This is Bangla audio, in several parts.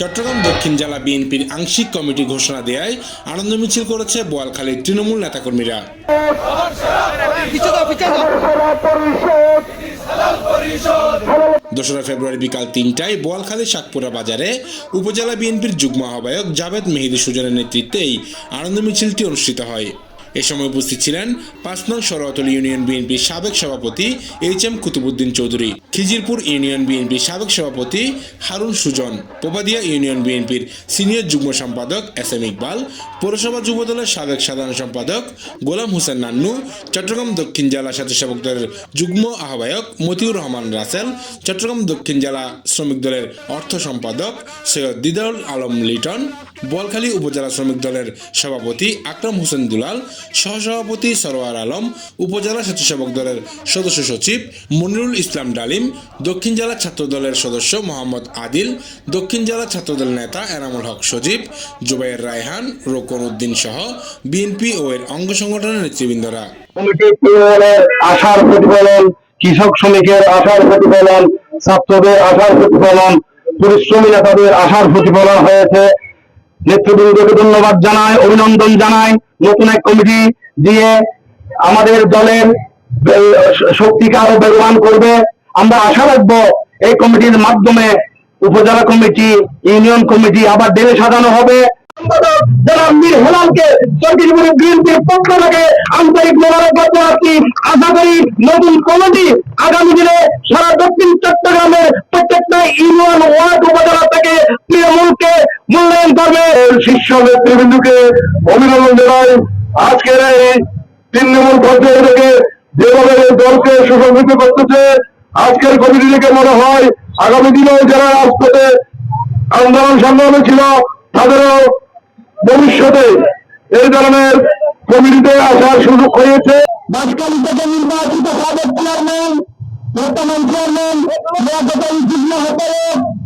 চট্টগ্রাম দক্ষিণ জেলা বিএনপির আংশিক কমিটি ঘোষণা দেয় আনন্দ মিছিল করেছে বোয়ালখালীর তৃণমূল নেতাকর্মীরা। দোসরা ফেব্রুয়ারি বিকাল তিনটায় বোয়ালখালী শাকপুরা বাজারে উপজেলা বিএনপির যুগ্ম আহ্বায়ক জাভেদ মেহেদি সুজনের নেতৃত্বেই আনন্দ মিছিলটি অনুষ্ঠিত হয়। এ সময় উপস্থিত ছিলেন পাঁচ নং সরোয়াতলী ইউনিয়ন বিএনপির সাবেক সভাপতি H M Kutubuddin Chowdhury, Khijirpur union বিএনপির সাবেক সভাপতি হারুন সুজন, পোপাদিয়া ইউনিয়ন বিএনপির সিনিয়র যুগ্ম সম্পাদক এস এম ইকবাল, পৌরসভা যুবদলের সাবেক সাধারণ সম্পাদক গোলাম হোসেন নান্নু, চট্টগ্রাম দক্ষিণ জেলা স্বেচ্ছাসেবক দলের যুগ্ম আহ্বায়ক মতিউর রহমান রাসেল, চট্টগ্রাম দক্ষিণ জেলা শ্রমিক দলের অর্থ সম্পাদক সৈয়দ দিদারুল আলম লিটন, বোয়ালখালী উপজেলা শ্রমিক দলের সভাপতি আকরাম হোসেন দুলাল সহসভাপতি সরোয়ার আলম, উপজেলা স্বেচ্ছাসেবক দলের সদস্য সচিব মনিরুল ইসলাম ডালিম, দক্ষিণ জেলা ছাত্র দলের সদস্য মোহাম্মদ আদিল, দক্ষিণ জেলা ছাত্রদল নেতা এনামুল হক সজীব, জুবাইর রায়হান, রোকন উদ্দিন সহ বিএনপি ও এর অঙ্গ সংগঠনের নেতৃবৃন্দরা। আশার প্রতিফলন, কৃষক শ্রমিকের আশার প্রতিফলন, ছাত্রদের আশার প্রতিফলন, পরিশ্রমী নেতাদের আশার প্রতিফলন হয়েছে। নেতৃবৃন্দকে ধন্যবাদ জানাই, অভিনন্দন জানাই। নতুন এক কমিটি দিয়ে আমাদের দলের শক্তিকে আরও বেগবান করবে। আমরা আশা রাখব এই কমিটির মাধ্যমে উপজেলা কমিটি, ইউনিয়ন কমিটি আবার ডেলে সাজানো হবে। যারা মীর হেলালকে চন্দ্রপুর বিএনপির পক্ষ থেকে আন্তরিক মোবারকবাদ জানাচ্ছি। আশা করি নতুন কমিটি আগামী দিনে সারা দক্ষিণ চট্টগ্রামের প্রত্যেকটা ইউনিয়ন ওয়ার্ড উপজেলা তৃণমূলকে মূল্যায়ন করবে। শীর্ষ নেতৃবৃন্দকে অভিনন্দন জানাই। আজকের এই তৃণমূল পর্যায়ে থেকে যেভাবে দলকে সুসংগঠিত করতেছে, আজকের কমিটি থেকে মনে হয় আগামী দিনেও যারা রাজপথে আন্দোলন সংগ্রামে ছিল, তাদেরও ভবিষ্যতে এই ধরনের কমিটিতে আসার সুযোগ হয়েছে। বাসকালী থেকে নির্বাচিত সাবেক চেয়ারম্যান, বর্তমান চেয়ারম্যান নিরাপত্তার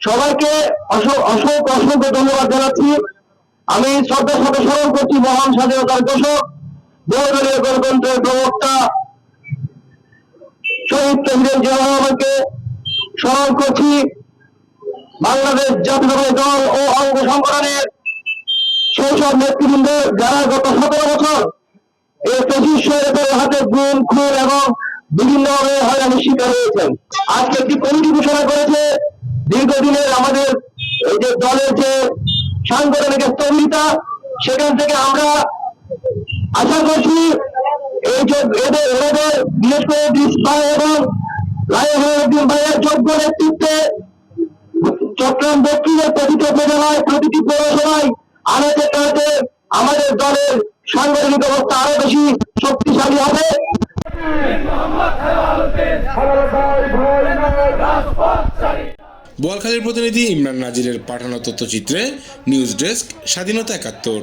সবাইকে অসংখ্য অসংখ্য ধন্যবাদ জানাচ্ছি। আমি শ্রদ্ধার সাথে স্মরণ করছি মহান স্বাধীনতার ঘোষক বহুদলীয় গণতন্ত্রের প্রবক্তা, শহীদ কেন্দ্রের জিয়াকে স্মরণ করছি। বাংলাদেশ জাতীয়তাবাদী দল ও অঙ্গ সংগঠনের সেই সব নেতৃবৃন্দ যারা গত সতেরো বছর এই পঁচিশ হাতে গুণ খুন এবং বিভিন্নভাবে হয়রানির শিকার হয়েছেন। আজকে একটি কমিটি ঘোষণা করেছে দীর্ঘদিনের আমাদের এই যে দলের যে সাংগঠনিক স্থবিরতা সেখান থেকে আমরা আশা করছি এই যে এদের এদের বিশেষ করে ভাই এবং লাইউদ্দিন ভাইয়ের যোগ্য নেতৃত্বে চট্টগ্রাম দক্ষিণের প্রতিটি উপজেলায় প্রতিটি পৌরসভায় আনাতে তাতে আমাদের দলের সাংগঠনিক অবস্থা আরও বেশি শক্তিশালী হবে। বোয়ালখালীর প্রতিনিধি ইমরান নাজিরের পাঠানো তথ্যচিত্রে নিউজ ডেস্ক স্বাধীনতা একাত্তর।